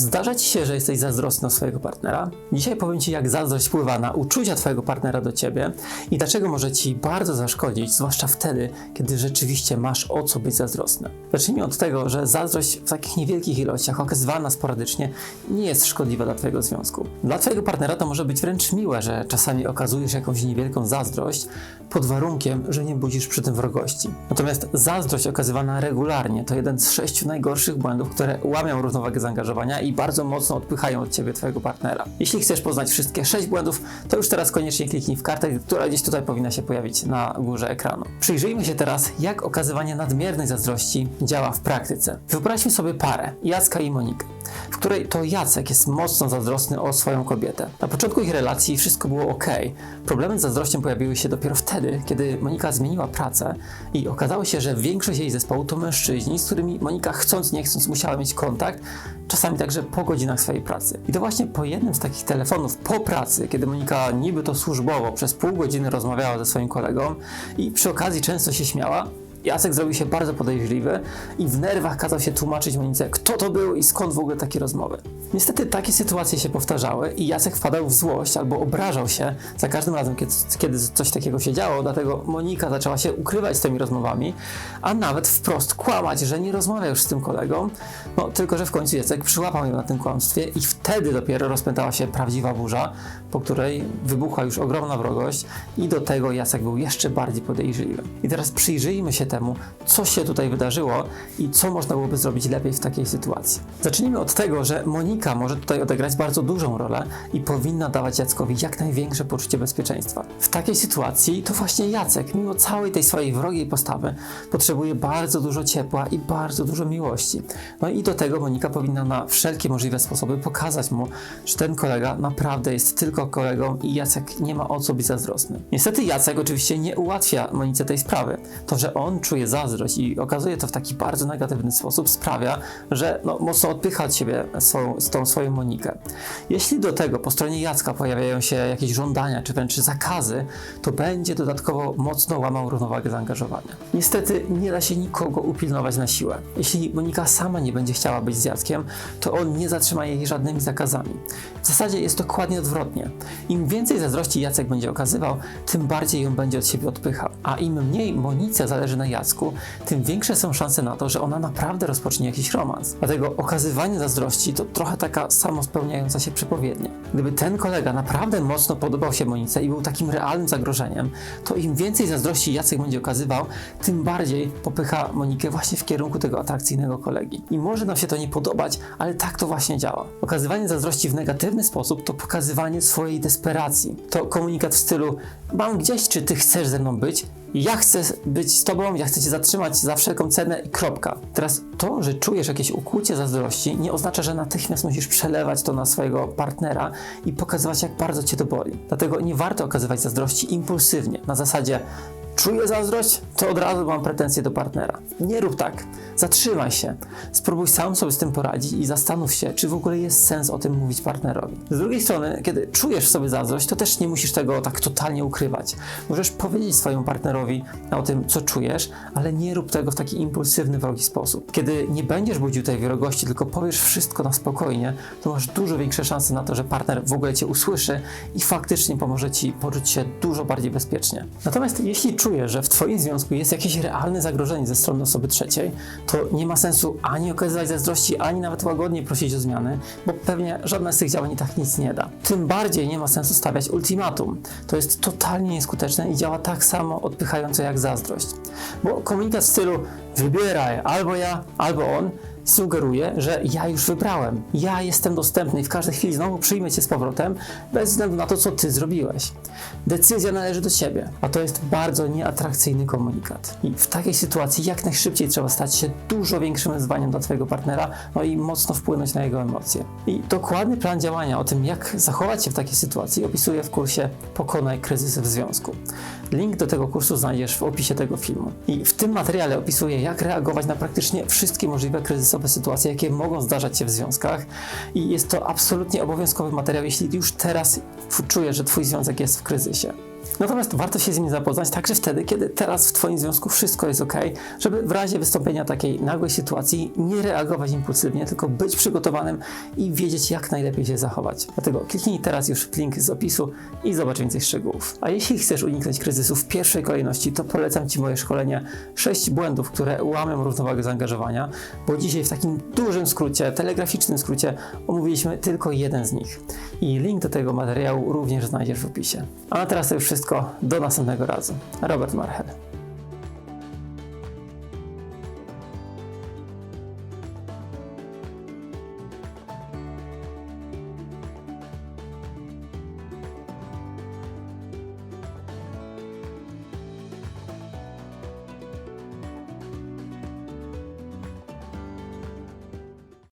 Zdarza ci się, że jesteś zazdrosny o swojego partnera? Dzisiaj powiem ci, jak zazdrość wpływa na uczucia twojego partnera do ciebie i dlaczego może ci bardzo zaszkodzić, zwłaszcza wtedy, kiedy rzeczywiście masz o co być zazdrosny. Zacznijmy od tego, że zazdrość w takich niewielkich ilościach, okazywana sporadycznie, nie jest szkodliwa dla twojego związku. Dla twojego partnera to może być wręcz miłe, że czasami okazujesz jakąś niewielką zazdrość, pod warunkiem, że nie budzisz przy tym wrogości. Natomiast zazdrość okazywana regularnie to jeden z sześciu najgorszych błędów, które łamią równowagę zaangażowania i bardzo mocno odpychają od ciebie twojego partnera. Jeśli chcesz poznać wszystkie sześć błędów, to już teraz koniecznie kliknij w kartę, która gdzieś tutaj powinna się pojawić na górze ekranu. Przyjrzyjmy się teraz, jak okazywanie nadmiernej zazdrości działa w praktyce. Wyobraźmy sobie parę, Jacka i Monikę, w której to Jacek jest mocno zazdrosny o swoją kobietę. Na początku ich relacji wszystko było ok. Problemy z zazdrością pojawiły się dopiero wtedy, kiedy Monika zmieniła pracę i okazało się, że większość jej zespołu to mężczyźni, z którymi Monika chcąc nie chcąc musiała mieć kontakt, czasami także po godzinach swojej pracy. I to właśnie po jednym z takich telefonów po pracy, kiedy Monika niby to służbowo przez pół godziny rozmawiała ze swoim kolegą i przy okazji często się śmiała, Jacek zrobił się bardzo podejrzliwy i w nerwach kazał się tłumaczyć Monice, kto to był i skąd w ogóle takie rozmowy. Niestety takie sytuacje się powtarzały i Jacek wpadał w złość albo obrażał się za każdym razem, kiedy, coś takiego się działo, dlatego Monika zaczęła się ukrywać z tymi rozmowami, a nawet wprost kłamać, że nie rozmawia już z tym kolegą, no tylko, że w końcu Jacek przyłapał ją na tym kłamstwie i wtedy dopiero rozpętała się prawdziwa burza, po której wybuchła już ogromna wrogość i do tego Jacek był jeszcze bardziej podejrzliwy. I teraz przyjrzyjmy się temu, co się tutaj wydarzyło i co można byłoby zrobić lepiej w takiej sytuacji. Zacznijmy od tego, że Monika może tutaj odegrać bardzo dużą rolę i powinna dawać Jackowi jak największe poczucie bezpieczeństwa. W takiej sytuacji to właśnie Jacek, mimo całej tej swojej wrogiej postawy, potrzebuje bardzo dużo ciepła i bardzo dużo miłości. No i do tego Monika powinna na wszelkie możliwe sposoby pokazać mu, że ten kolega naprawdę jest tylko kolegą i Jacek nie ma o co być zazdrosny. Niestety Jacek oczywiście nie ułatwia Monice tej sprawy. To, że on czuje zazdrość i okazuje to w taki bardzo negatywny sposób, sprawia, że no, mocno odpycha od siebie swoją, z tą swoją Monikę. Jeśli do tego po stronie Jacka pojawiają się jakieś żądania czy wręcz zakazy, to będzie dodatkowo mocno łamał równowagę zaangażowania. Niestety nie da się nikogo upilnować na siłę. Jeśli Monika sama nie będzie chciała być z Jackiem, to on nie zatrzyma jej żadnymi zakazami. W zasadzie jest dokładnie odwrotnie. Im więcej zazdrości Jacek będzie okazywał, tym bardziej ją będzie od siebie odpychał. A im mniej Monice zależy na Jacku, tym większe są szanse na to, że ona naprawdę rozpocznie jakiś romans. Dlatego okazywanie zazdrości to trochę taka samospełniająca się przepowiednia. Gdyby ten kolega naprawdę mocno podobał się Monice i był takim realnym zagrożeniem, to im więcej zazdrości Jacek będzie okazywał, tym bardziej popycha Monikę właśnie w kierunku tego atrakcyjnego kolegi. I może nam się to nie podobać, ale tak to właśnie działa. Okazywanie zazdrości w negatywny sposób to pokazywanie swojej desperacji. To komunikat w stylu mam gdzieś, czy ty chcesz ze mną być? Ja chcę być z tobą, ja chcę cię zatrzymać za wszelką cenę i kropka. Teraz to, że czujesz jakieś ukłucie zazdrości, nie oznacza, że natychmiast musisz przelewać to na swojego partnera i pokazywać, jak bardzo cię to boli. Dlatego nie warto okazywać zazdrości impulsywnie, na zasadzie czuję zazdrość, to od razu mam pretensje do partnera. Nie rób tak. Zatrzymaj się. Spróbuj sam sobie z tym poradzić i zastanów się, czy w ogóle jest sens o tym mówić partnerowi. Z drugiej strony, kiedy czujesz w sobie zazdrość, to też nie musisz tego tak totalnie ukrywać. Możesz powiedzieć swojemu partnerowi o tym, co czujesz, ale nie rób tego w taki impulsywny, wrogi sposób. Kiedy nie będziesz budził tej wrogości, tylko powiesz wszystko na spokojnie, to masz dużo większe szanse na to, że partner w ogóle cię usłyszy i faktycznie pomoże ci poczuć się dużo bardziej bezpiecznie. Natomiast jeśli czujesz, że w twoim związku jest jakieś realne zagrożenie ze strony osoby trzeciej, to nie ma sensu ani okazywać zazdrości, ani nawet łagodnie prosić o zmiany, bo pewnie żadne z tych działań i tak nic nie da. Tym bardziej nie ma sensu stawiać ultimatum. To jest totalnie nieskuteczne i działa tak samo odpychająco jak zazdrość. Bo komunikat w stylu wybieraj albo ja, albo on sugeruje, że ja już wybrałem. Ja jestem dostępny i w każdej chwili znowu przyjmę cię z powrotem, bez względu na to, co ty zrobiłeś. Decyzja należy do ciebie, a to jest bardzo nieatrakcyjny komunikat. I w takiej sytuacji jak najszybciej trzeba stać się dużo większym wyzwaniem dla twojego partnera, no i mocno wpłynąć na jego emocje. I dokładny plan działania o tym, jak zachować się w takiej sytuacji, opisuję w kursie Pokonaj kryzysy w związku. Link do tego kursu znajdziesz w opisie tego filmu. I w tym materiale opisuję, jak reagować na praktycznie wszystkie możliwe kryzysowe sytuacje, jakie mogą zdarzać się w związkach. I jest to absolutnie obowiązkowy materiał, jeśli już teraz czujesz, że twój związek jest w kryzysie. Natomiast warto się z nim zapoznać także wtedy, kiedy teraz w Twoim związku wszystko jest ok, żeby w razie wystąpienia takiej nagłej sytuacji nie reagować impulsywnie, tylko być przygotowanym i wiedzieć, jak najlepiej się zachować. Dlatego kliknij teraz już w link z opisu i zobacz więcej szczegółów. A jeśli chcesz uniknąć kryzysu w pierwszej kolejności, to polecam Ci moje szkolenie 6 błędów, które łamią równowagę zaangażowania, bo dzisiaj w takim dużym skrócie, telegraficznym skrócie omówiliśmy tylko jeden z nich. I link do tego materiału również znajdziesz w opisie. A teraz to już wszystko. Do następnego razu. Robert Marchel.